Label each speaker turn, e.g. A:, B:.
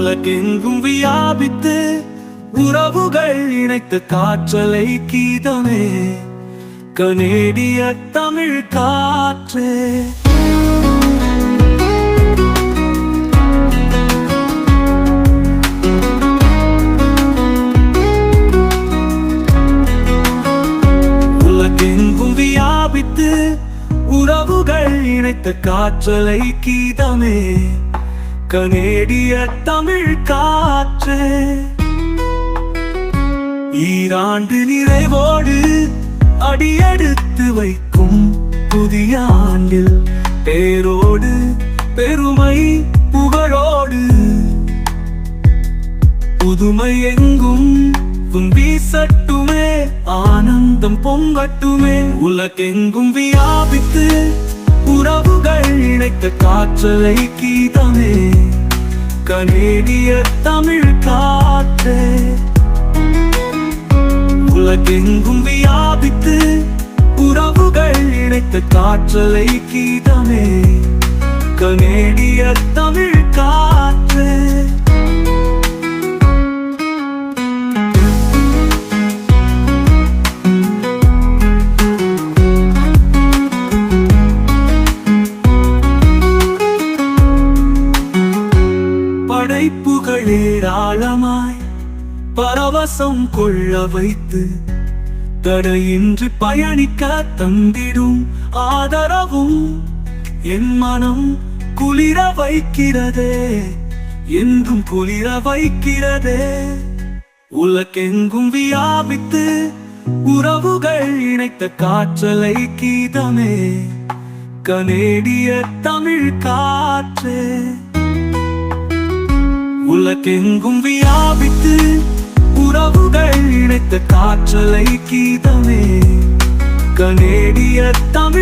A: உலகெங்கும் வியாபித்து உறவுகள் இணைத்த காற்றலை கீதமே. கனேடிய தமிழ் காற்று. உலகெங்கும் வியாபித்து உறவுகள் இணைத்த காற்றலை கீதமே. கனேடிய தமிழ் காற்று. ஈராண்டு நிறைவோடு அடியெடுத்து வைக்கும் புதிய ஆண்டில் பேரோடு பெருமை புகழோடு. புதுமை எங்கும் வீசட்டுமே ஆனந்தம் பொங்கட்டுமே. உலகெங்கும் வியாபித்து உறவுகள் இணைத்த காற்றலை கீதமே. கனேடிய தமிழ் காற்று. உலகெங்கும் வியாபித்து உறவுகள் இணைத்த காற்றலை கீதமே. கனேடிய தமிழ் காற்று. ஆழமாய் பரவசம் கொள்ள வைத்து தடையின்றி பயணிக்க தந்திடும் ஆதரவும் என் மனம் குளிர வைக்கிறதே என்றும் குளிர வைக்கிறதே. உலகெங்கும் வியாபித்து உறவுகள் இணைத்த காற்றலை கீதமே கனேடிய தமிழ் காற்றே. உலகெங்கும் வியாபித்து உறவுகள் இணைத்த காற்றலை கீதமே. கனேடிய தமிழ்